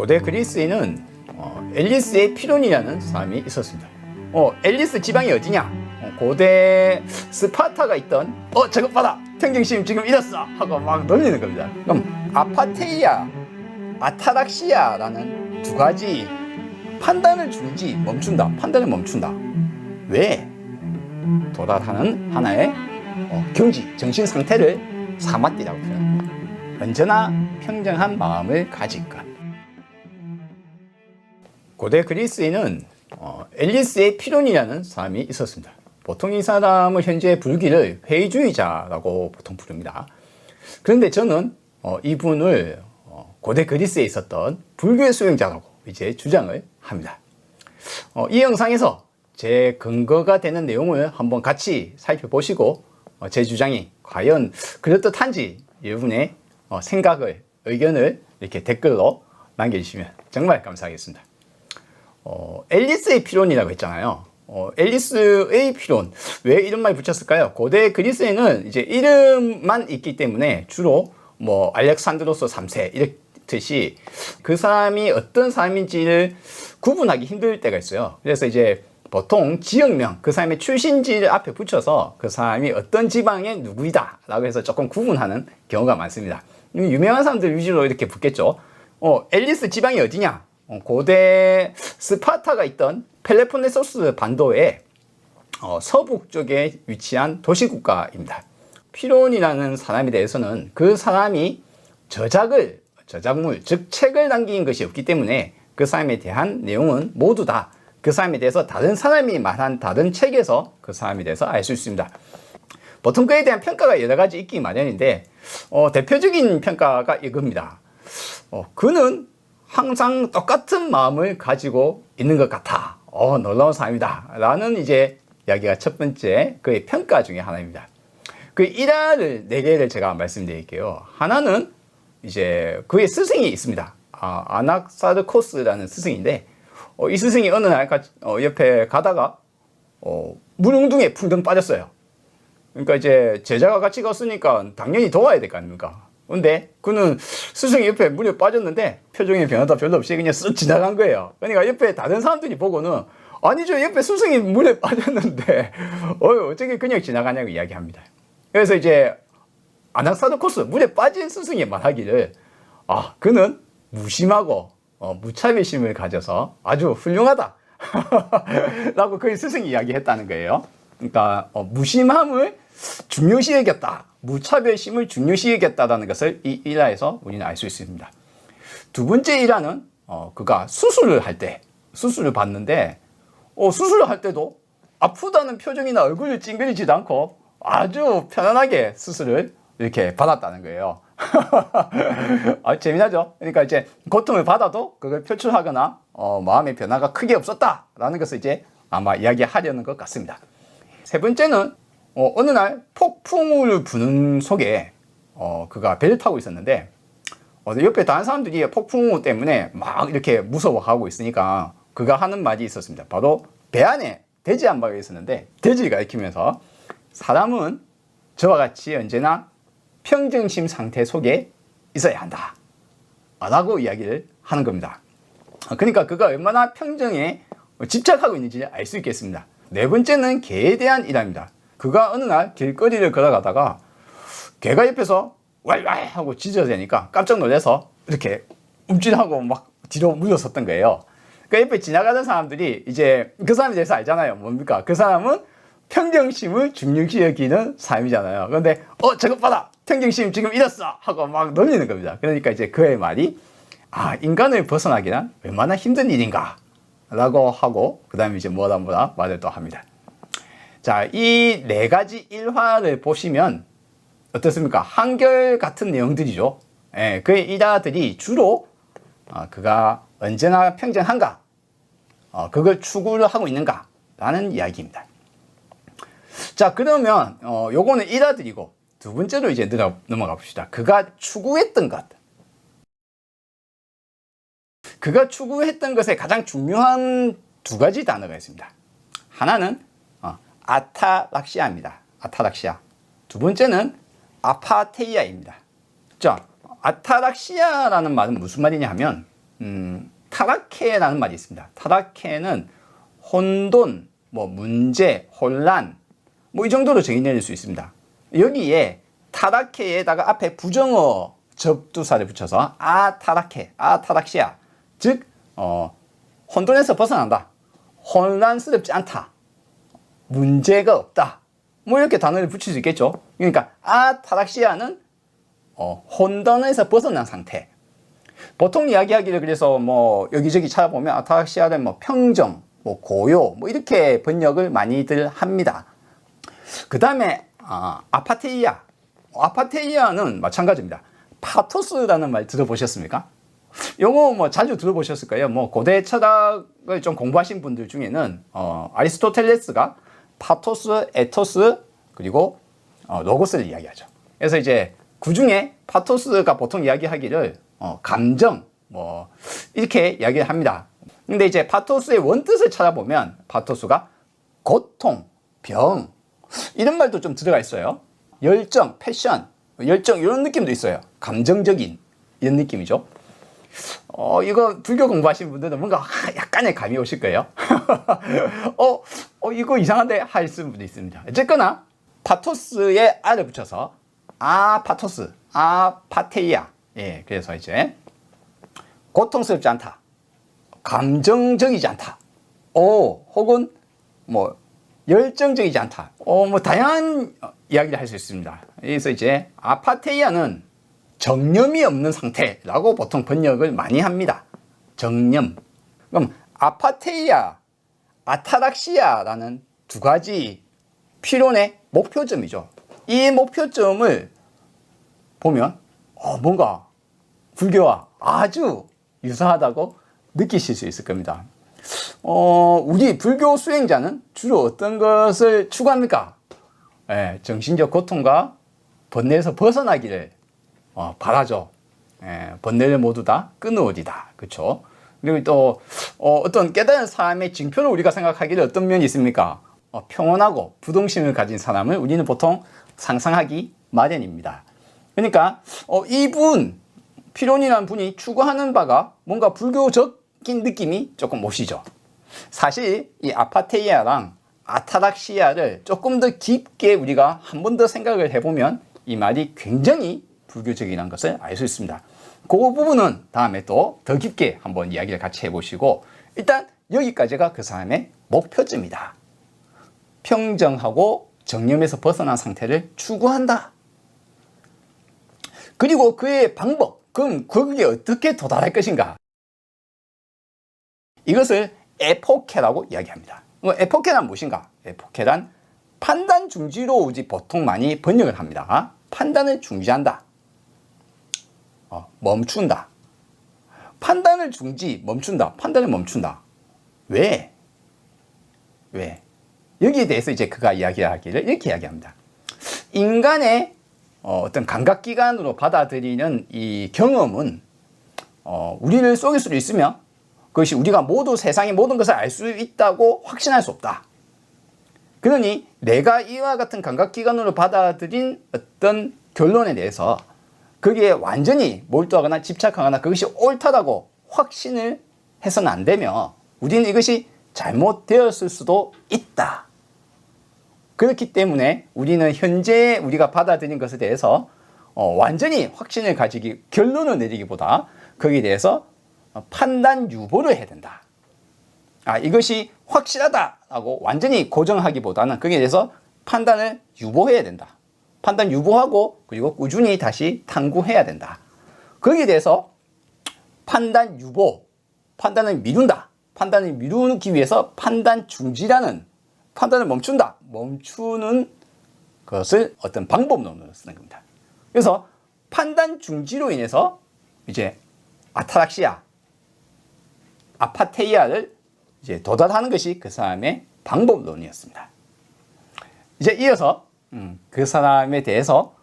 고대 그리스에는 어, 엘리스의 피론이라는 사람이 있었습니다. 어, 엘리스 지방이 어디냐? 어, 고대 스파타가 있던 어 저것 봐라 평정심 지금 잃었어 하고 막 놀리는 겁니다. 그럼 아파테이아, 아타락시아라는 두 가지 판단을 주는지 멈춘다. 판단을 멈춘다. 왜? 도달하는 하나의 어, 경지, 정신 상태를 사마띠라고 표현합니다. 언제나 평정한 마음을 가질 것. 고대 그리스에는 어, 엘리스의 피론이라는 사람이 있었습니다. 보통 이 사람은 현재 불기를 회의주의자라고 보통 부릅니다. 그런데 저는 어, 이분을 어, 고대 그리스에 있었던 불교의 수행자라고 이제 주장을 합니다. 어, 이 영상에서 제 근거가 되는 내용을 한번 같이 살펴보시고 어, 제 주장이 과연 그럴듯한지 여러분의 어, 생각을 의견을 이렇게 댓글로 남겨주시면 정말 감사하겠습니다. 어, 앨리스의 피론이라고 했잖아요. 어, 앨리스의 피론. 왜 이런 말 붙였을까요? 고대 그리스에는 이제 이름만 있기 때문에 주로 뭐 알렉산드로스 3세 이렇듯이 그 사람이 어떤 사람인지를 구분하기 힘들 때가 있어요. 그래서 이제 보통 지역명, 그 사람의 출신지를 앞에 붙여서 그 사람이 어떤 지방의 누구이다 라고 해서 조금 구분하는 경우가 많습니다. 유명한 사람들 위주로 이렇게 붙겠죠. 어, 앨리스 지방이 어디냐? 어, 고대 스파타가 있던 펠레폰네소스 반도의 어, 서북 쪽에 위치한 도시국가입니다. 피론이라는 사람에 대해서는 그 사람이 저작을, 저작물, 즉 책을 남긴 것이 없기 때문에 그 사람에 대한 내용은 모두 다 그 사람에 대해서 다른 사람이 말한 다른 책에서 그 사람에 대해서 알 수 있습니다. 보통 그에 대한 평가가 여러 가지 있기 마련인데 어, 대표적인 평가가 이겁니다. 어, 그는 항상 똑같은 마음을 가지고 있는 것 같아. 어, 놀라운 사람이다. 라는 이제 이야기가 첫 번째 그의 평가 중에 하나입니다. 그 일화를 네 개를 제가 말씀드릴게요. 하나는 이제 그의 스승이 있습니다. 아, 아낙사르코스라는 스승인데 어, 이 스승이 어느 날 가, 어, 옆에 가다가 어, 물웅둥이에 풍덩 빠졌어요. 그러니까 이제 제자가 같이 갔으니까 당연히 도와야 될 거 아닙니까? 근데 그는 스승이 옆에 물에 빠졌는데 표정에 변화도 별로 없이 그냥 쓱 지나간 거예요. 그러니까 옆에 다른 사람들이 보고는 아니 저 옆에 스승이 물에 빠졌는데 어 어떻게 그냥 지나가냐고 이야기합니다. 그래서 이제 아낙사도코스 물에 빠진 스승이 말하기를 아 그는 무심하고 어, 무차별심을 가져서 아주 훌륭하다 라고 그 스승이 이야기했다는 거예요. 그러니까 어, 무심함을 중요시 여겼다. 무차별심을 중요시 여겼다는 것을 이 일화에서 우리는 알 수 있습니다. 두 번째 일화는 어, 그가 수술을 할 때 수술을 받는데 어, 수술을 할 때도 아프다는 표정이나 얼굴을 찡그리지도 않고 아주 편안하게 수술을 이렇게 받았다는 거예요. 아, 재미나죠? 그러니까 이제 고통을 받아도 그걸 표출하거나 어, 마음의 변화가 크게 없었다라는 것을 이제 아마 이야기하려는 것 같습니다. 세 번째는 어, 어느 날 폭풍을 부는 속에 어, 그가 배를 타고 있었는데 어, 옆에 다른 사람들이 폭풍우 때문에 막 이렇게 무서워하고 있으니까 그가 하는 말이 있었습니다. 바로 배 안에 돼지 한 마리가 있었는데 돼지를 가리키면서 사람은 저와 같이 언제나 평정심 상태 속에 있어야 한다. 라고 이야기를 하는 겁니다. 그러니까 그가 얼마나 평정에 집착하고 있는지 알 수 있겠습니다. 네 번째는 개에 대한 일화입니다. 그가 어느 날 길거리를 걸어가다가 개가 옆에서 왈왈 하고 짖어대니까 깜짝 놀라서 이렇게 움찔하고 막 뒤로 물러섰던 거예요. 그 옆에 지나가는 사람들이 이제 그 사람에 대해서 알잖아요. 뭡니까? 그 사람은 평정심을 중요시 여기는 사람이잖아요. 그런데 어 저것 봐라 평정심 지금 잃었어 하고 막 놀리는 겁니다. 그러니까 이제 그의 말이 아 인간을 벗어나기란 얼마나 힘든 일인가 라고 하고 그 다음에 이제 뭐라 뭐라 말을 또 합니다. 자, 이 네 가지 일화를 보시면 어떻습니까? 한결 같은 내용들이죠. 예, 그의 일화들이 주로 어, 그가 언제나 평정한가, 어, 그걸 추구를 하고 있는가 라는 이야기입니다. 자, 그러면 어, 요거는 일화들이고 두 번째로 이제 넘어가 봅시다. 그가 추구했던 것. 그가 추구했던 것에 가장 중요한 두 가지 단어가 있습니다. 하나는 어, 아타락시아입니다. 아타락시아. 두 번째는 아파테이아입니다. 자, 아타락시아라는 말은 무슨 말이냐 하면 음, 타락해라는 말이 있습니다. 타락해는 혼돈, 뭐 문제, 혼란, 뭐 이 정도로 정의 내릴 수 있습니다. 여기에 타락해에다가 앞에 부정어 접두사를 붙여서 아 타락해, 아 타락시야, 즉 어, 혼돈에서 벗어난다, 혼란스럽지 않다, 문제가 없다. 뭐 이렇게 단어를 붙일 수 있겠죠. 그러니까 아 타락시야는 어, 혼돈에서 벗어난 상태. 보통 이야기하기를 그래서 뭐 여기저기 찾아보면 아타락시아는 뭐 평정, 뭐 고요, 뭐 이렇게 번역을 많이들 합니다. 그 다음에 아, 아파테이아. 아파테이아는 마찬가지입니다. 파토스라는 말 들어보셨습니까? 영어 뭐 자주 들어보셨을 거예요. 뭐 고대 철학을 좀 공부하신 분들 중에는 어, 아리스토텔레스가 파토스, 에토스 그리고 어, 로고스를 이야기하죠. 그래서 이제 그 중에 파토스가 보통 이야기하기를 어, 감정 뭐 이렇게 이야기를 합니다. 근데 이제 파토스의 원뜻을 찾아보면 파토스가 고통, 병 이런 말도 좀 들어가 있어요. 열정, 패션, 열정 이런 느낌도 있어요. 감정적인 이런 느낌이죠. 어, 이거 불교 공부하시는 분들은 뭔가 약간의 감이 오실 거예요. 어, 어, 이거 이상한데 하시는 분도 있습니다. 어쨌거나 파토스에 아를 붙여서 아 파토스, 아 파테이아. 예, 그래서 이제 고통스럽지 않다. 감정적이지 않다. 오, 혹은 뭐 열정적이지 않다. 어, 뭐 다양한 이야기를 할 수 있습니다. 그래서 이제 아파테이아는 정념이 없는 상태라고 보통 번역을 많이 합니다. 정념. 그럼 아파테이아, 아타락시아라는 두 가지 필론의 목표점이죠. 이 목표점을 보면 어, 뭔가 불교와 아주 유사하다고 느끼실 수 있을 겁니다. 어, 우리 불교 수행자는 주로 어떤 것을 추구합니까? 예, 정신적 고통과 번뇌에서 벗어나기를 어, 바라죠. 예, 번뇌를 모두 다 끊어오리다. 그렇죠? 그리고 또 어, 떤 깨달은 사람의 징표를 우리가 생각하기를 어떤 면이 있습니까? 어, 평온하고 부동심을 가진 사람을 우리는 보통 상상하기 마련입니다. 그러니까 어, 이분 피론이라는 분이 추구하는 바가 뭔가 불교적인 느낌이 조금 오시죠. 사실 이 아파테이아랑 아타락시아를 조금 더 깊게 우리가 한 번 더 생각을 해보면 이 말이 굉장히 불교적이라는 것을 알 수 있습니다. 그 부분은 다음에 또 더 깊게 한번 이야기를 같이 해보시고 일단 여기까지가 그 사람의 목표점이다. 평정하고 정념에서 벗어난 상태를 추구한다. 그리고 그의 방법, 그럼 거기에 어떻게 도달할 것인가? 이것을 에포케라고 이야기합니다. 뭐 에포케란 무엇인가? 에포케란 판단 중지로 우리 보통 많이 번역을 합니다. 판단을 중지한다. 어, 멈춘다. 판단을 중지, 멈춘다. 판단을 멈춘다. 왜? 왜? 여기에 대해서 이제 그가 이야기하기를 이렇게 이야기합니다. 인간의 어, 어떤 감각기관으로 받아들이는 이 경험은 어, 우리를 속일 수도 있으며 그것이 우리가 모두 세상의 모든 것을 알 수 있다고 확신할 수 없다. 그러니 내가 이와 같은 감각기관으로 받아들인 어떤 결론에 대해서 거기에 완전히 몰두하거나 집착하거나 그것이 옳다라고 확신을 해서는 안 되며 우리는 이것이 잘못되었을 수도 있다. 그렇기 때문에 우리는 현재 우리가 받아들인 것에 대해서 어, 완전히 확신을 가지기 결론을 내리기보다 거기에 대해서 판단 유보를 해야 된다. 아 이것이 확실하다라고 완전히 고정하기보다는 거기에 대해서 판단을 유보해야 된다. 판단 유보하고 그리고 꾸준히 다시 탐구해야 된다. 거기에 대해서 판단 유보, 판단을 미룬다. 판단을 미루기 위해서 판단 중지라는 판단을 멈춘다. 멈추는 것을 어떤 방법론으로 쓰는 겁니다. 그래서 판단 중지로 인해서 이제 아타락시아, 아파테이아를 이제 도달하는 것이 그 사람의 방법론이었습니다. 이제 이어서 음, 그 사람에 대해서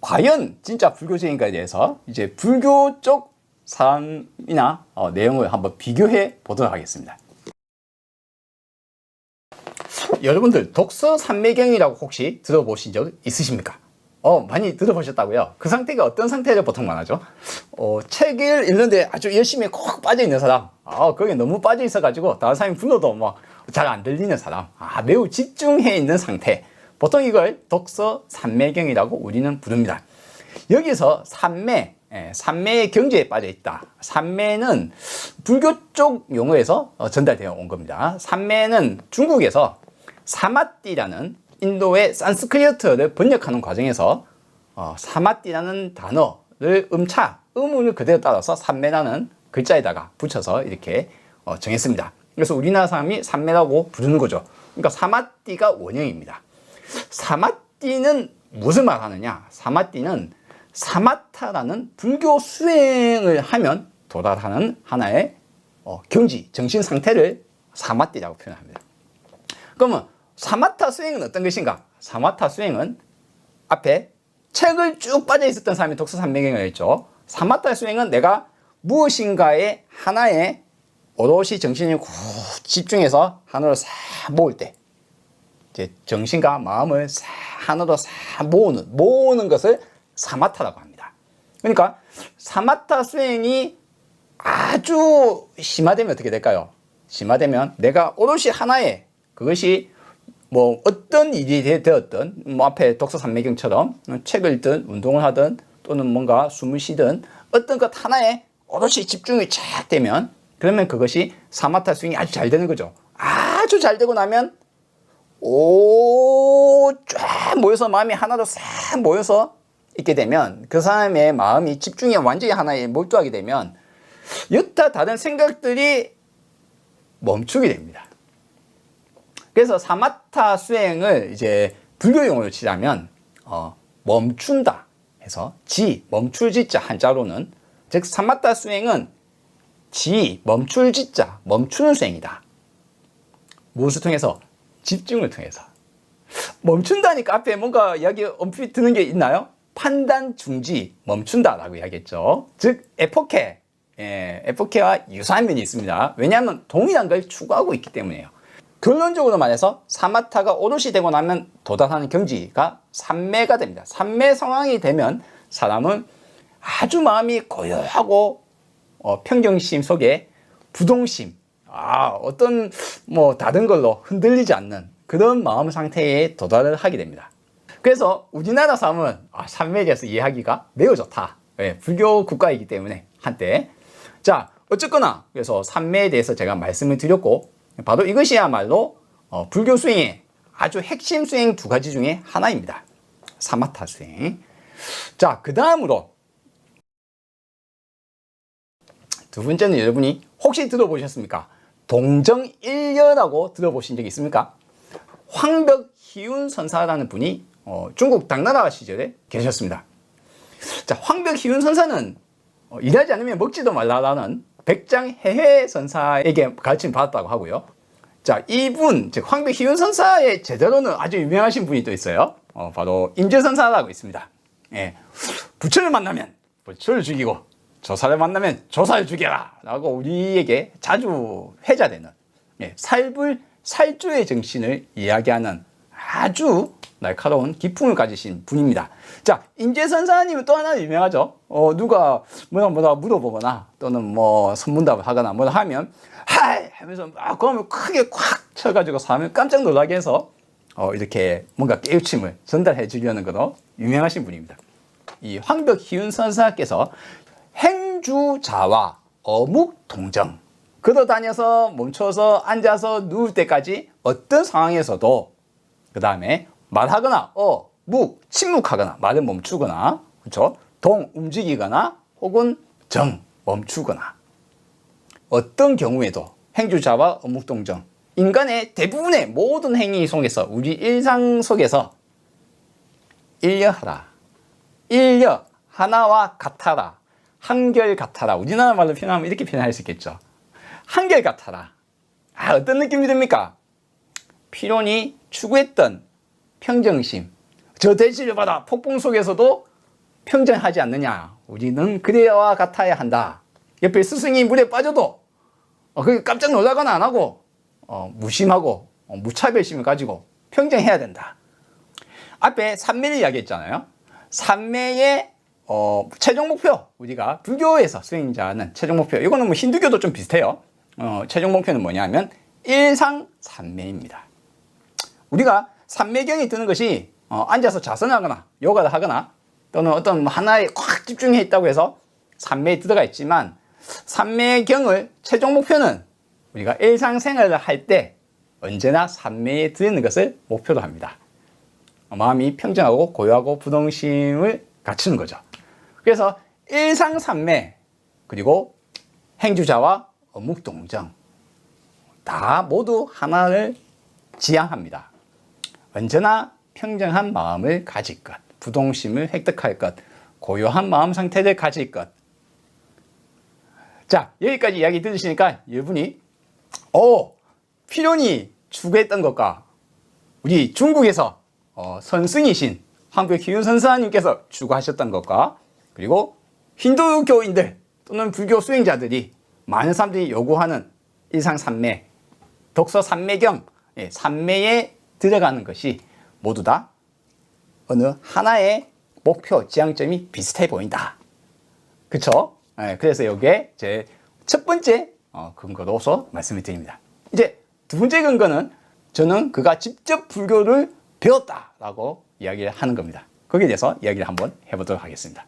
과연 진짜 불교적인가에 대해서 이제 불교 쪽 사람이나 어, 내용을 한번 비교해 보도록 하겠습니다. 여러분들 독서 산매경이라고 혹시 들어보신 적 있으십니까? 어, 많이 들어보셨다고요? 그 상태가 어떤 상태를 보통 말하죠? 어, 책을 읽는데 아주 열심히 콕 빠져 있는 사람. 아, 거기에 너무 빠져 있어가지고 다른 사람이 불러도 뭐잘안 들리는 사람. 아, 매우 집중해 있는 상태. 보통 이걸 독서 산매경이라고 우리는 부릅니다. 여기서 산매, 예, 산매의 경지에 빠져 있다. 산매는 불교 쪽 용어에서 어, 전달되어 온 겁니다. 산매는 중국에서 사마띠라는 인도의 산스크리트를 번역하는 과정에서 어, 사마띠라는 단어를 음차, 음을 그대로 따라서 산매라는 글자에다가 붙여서 이렇게 어, 정했습니다. 그래서 우리나라 사람이 산매라고 부르는 거죠. 그러니까 사마띠가 원형입니다. 사마띠는 무슨 말 하느냐? 사마띠는 사마타라는 불교 수행을 하면 도달하는 하나의 어, 경지, 정신 상태를 사마띠라고 표현합니다. 그러면 사마타 수행은 어떤 것인가? 사마타 수행은 앞에 책을 쭉 빠져 있었던 사람이 독서 산매경을 했죠. 사마타 수행은 내가 무엇인가에 하나에 오롯이 정신이 꾹 집중해서 하나로 싹 모을 때 이제 정신과 마음을 싹 하나로 싹 모으는 모으는 것을 사마타라고 합니다. 그러니까 사마타 수행이 아주 심화되면 어떻게 될까요? 심화되면 내가 오롯이 하나에 그것이 뭐 어떤 일이 되- 되었든 뭐 앞에 독서 산매경처럼 책을 읽든 운동을 하든 또는 뭔가 숨을 쉬든 어떤 것 하나에 오롯이 집중이 쫙 되면 그러면 그것이 사마타 스윙이 아주 잘 되는 거죠. 아주 잘 되고 나면 오 쫙 모여서 마음이 하나로 싹 모여서 있게 되면 그 사람의 마음이 집중이 완전히 하나에 몰두하게 되면 여타 다른 생각들이 멈추게 됩니다. 그래서 사마타 수행을 이제 불교 용어로 치자면 어, 멈춘다 해서 지 멈출 지자 한자로는 즉 사마타 수행은 지 멈출 지자 멈추는 수행이다. 무엇을 통해서 집중을 통해서 멈춘다니까 앞에 뭔가 이야기 엄피 드는 게 있나요? 판단 중지 멈춘다라고 이야기했죠. 즉 에포케 예, 에포케와 유사한 면이 있습니다. 왜냐하면 동일한 걸 추구하고 있기 때문이에요. 결론적으로 말해서 사마타가 오롯이 되고 나면 도달하는 경지가 삼매가 됩니다. 삼매 상황이 되면 사람은 아주 마음이 고요하고 어, 평정심 속에 부동심, 아, 어떤 뭐 다른 걸로 흔들리지 않는 그런 마음 상태에 도달을 하게 됩니다. 그래서 우리나라 사람은 아, 삼매에 대해서 이해하기가 매우 좋다. 예, 불교 국가이기 때문에 한때. 자, 어쨌거나 그래서 삼매에 대해서 제가 말씀을 드렸고 바로 이것이야말로 어, 불교 수행의 아주 핵심 수행 두 가지 중에 하나입니다. 사마타 수행. 자, 그 다음으로 두 번째는 여러분이 혹시 들어보셨습니까? 동정일녀라고 들어보신 적 있습니까? 황벽 희운 선사라는 분이 어, 중국 당나라 시절에 계셨습니다. 자, 황벽 희운 선사는 어, 일하지 않으면 먹지도 말라라는 백장해해 선사에게 가르침 받았다고 하고요. 자, 이분, 즉 황백희윤 선사의 제대로는 아주 유명하신 분이 또 있어요. 어, 바로 임재선사라고 있습니다. 예. 부처를 만나면 부처를 죽이고 조사를 만나면 조사를 죽여라 라고 우리에게 자주 회자되는 예, 살불 살주의 정신을 이야기하는 아주 날카로운 기품을 가지신 분입니다. 자, 임재선사님은 또 하나 유명하죠. 어, 누가 뭐라 뭐라 물어보거나 또는 뭐 선문답을 하거나 뭐라 하면 하이 하면서 막 그러면 크게 콱 쳐가지고 사람을 깜짝 놀라게 해서 어, 이렇게 뭔가 깨우침을 전달해 주려는 거로 유명하신 분입니다. 이 황벽희윤 선사께서 행주자와 어묵 동정. 걸어 다녀서 멈춰서 앉아서 누울 때까지 어떤 상황에서도 그 다음에 말하거나 어, 묵, 침묵하거나 말을 멈추거나 그렇죠? 동 움직이거나 혹은 정 멈추거나. 어떤 경우에도 행주자와 어묵동정. 인간의 대부분의 모든 행위 속에서 우리 일상 속에서 일려하라. 일려 하나와 같아라 한결 같아라. 우리나라 말로 표현하면 이렇게 표현할 수 있겠죠. 한결 같아라. 아 어떤 느낌이 듭니까? 피론이 추구했던 평정심. 저 대지를 받아 폭풍 속에서도 평정하지 않느냐. 우리는 그래와 같아야 한다. 옆에 스승이 물에 빠져도 어, 그 깜짝 놀라거나 안 하고 어, 무심하고 어, 무차별심을 가지고 평정해야 된다. 앞에 산매를 이야기했잖아요. 삼매의 어, 최종 목표 우리가 불교에서 수행자는 최종 목표 이거는 뭐 힌두교도 좀 비슷해요. 어, 최종 목표는 뭐냐면 일상 삼매입니다. 우리가 삼매경이 드는 것이 어, 앉아서 자선하거나 요가를 하거나 또는 어떤 뭐 하나에 꽉 집중해 있다고 해서 삼매에 들어가 있지만 삼매경을 최종 목표는 우리가 일상생활을 할 때 언제나 삼매에 드는 것을 목표로 합니다. 마음이 평정하고 고요하고 부동심을 갖추는 거죠. 그래서 일상삼매 그리고 행주자와 어묵동정 다 모두 하나를 지향합니다. 언제나 평정한 마음을 가질 것, 부동심을 획득할 것, 고요한 마음 상태를 가질 것. 자, 여기까지 이야기 들으시니까 여러분이, 오, 필요니 추구했던 것과 우리 중국에서 어, 선승이신 한국의 기윤 선사님께서 추구하셨던 것과 그리고 힌두교인들 또는 불교 수행자들이 많은 사람들이 요구하는 일상 삼매, 독서 삼매경, 예, 삼매에 들어가는 것이 모두 다 어느 하나의 목표, 지향점이 비슷해 보인다. 그쵸? 예, 그래서 이게 제첫 번째 어, 근거로서 말씀을 드립니다. 이제 두 번째 근거는 저는 그가 직접 불교를 배웠다라고 이야기를 하는 겁니다. 거기에 대해서 이야기를 한번 해보도록 하겠습니다.